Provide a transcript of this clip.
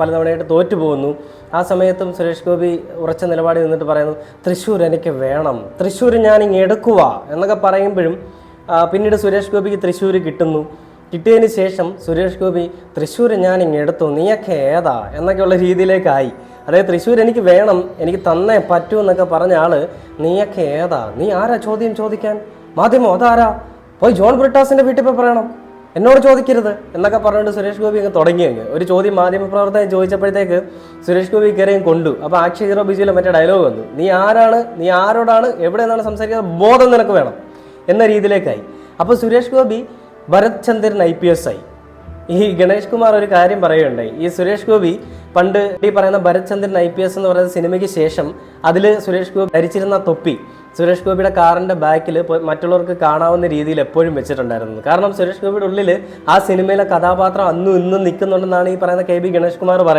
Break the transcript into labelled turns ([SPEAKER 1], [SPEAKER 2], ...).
[SPEAKER 1] പലതവണയായിട്ട് തോറ്റു പോകുന്നു ആ സമയത്തും സുരേഷ് ഗോപി ഉറച്ച നിലപാടിൽ നിന്നിട്ട് പറയുന്നു തൃശ്ശൂർ എനിക്ക് വേണം. തൃശ്ശൂർ ഞാൻ ഇങ്ങ് എടുക്കുക എന്നൊക്കെ പറയുമ്പോഴും പിന്നീട് സുരേഷ് ഗോപിക്ക് തൃശ്ശൂർ കിട്ടുന്നു. കിട്ടിയതിന് ശേഷം സുരേഷ് ഗോപി തൃശ്ശൂർ ഞാൻ ഇങ്ങ് എടുത്തു. നീയൊക്കെ ഏതാ? എന്നൊക്കെയുള്ള രീതിയിലേക്കായി. അതായത് തൃശ്ശൂർ എനിക്ക് വേണം എനിക്ക് തന്നേ പറ്റൂ എന്നൊക്കെ പറഞ്ഞ ആൾ നീയൊക്കെ ഏതാ? നീ ആരാ ചോദ്യം ചോദിക്കാൻ? മാധ്യമം അതാരാ? പോയി ജോൺ ബ്രിട്ടാസിന്റെ വീട്ടിൽ പോയി പറയണം. എന്നോട് ചോദിക്കരുത് എന്നൊക്കെ പറഞ്ഞുകൊണ്ട് സുരേഷ് ഗോപി അങ്ങ് തുടങ്ങി അങ്ങ്. ഒരു ചോദ്യം മാധ്യമപ്രവർത്തകൻ ചോദിച്ചപ്പോഴത്തേക്ക് സുരേഷ് ഗോപി കയറിയും കൊണ്ടു. അപ്പോൾ ആക്ഷി ഹീറോ ബിജുവിലെ മറ്റേ ഡയലോഗ് വന്നു. നീ ആരാണ്? നീ ആരോടാണ്? എവിടെ നിന്നാണ് സംസാരിക്കുന്നത്? ബോധം നിനക്ക് വേണം. എന്ന രീതിയിലേക്കായി. അപ്പോൾ Suresh Gopi Bharath Chandran I P S ആയി. ഈ ഗണേഷ് കുമാർ ഒരു കാര്യം പറയുകയുണ്ടായി. ഈ സുരേഷ് ഗോപി പണ്ട് ഈ പറയുന്ന Bharath Chandran I P S എന്ന് പറയുന്ന സിനിമയ്ക്ക് ശേഷം അതിൽ സുരേഷ് ഗോപി ധരിച്ചിരുന്ന തൊപ്പി സുരേഷ് ഗോപിയുടെ കാറിന്റെ ബാക്കിൽ മറ്റുള്ളവർക്ക് കാണാവുന്ന രീതിയിൽ എപ്പോഴും വെച്ചിട്ടുണ്ടായിരുന്നു. കാരണം സുരേഷ് ഗോപിയുടെ ഉള്ളിൽ ആ സിനിമയിലെ കഥാപാത്രം അന്നും ഇന്നും നിൽക്കുന്നുണ്ടെന്നാണ് ഈ പറയുന്ന കെ ബി ഗണേഷ് കുമാർ പറയുന്നത്.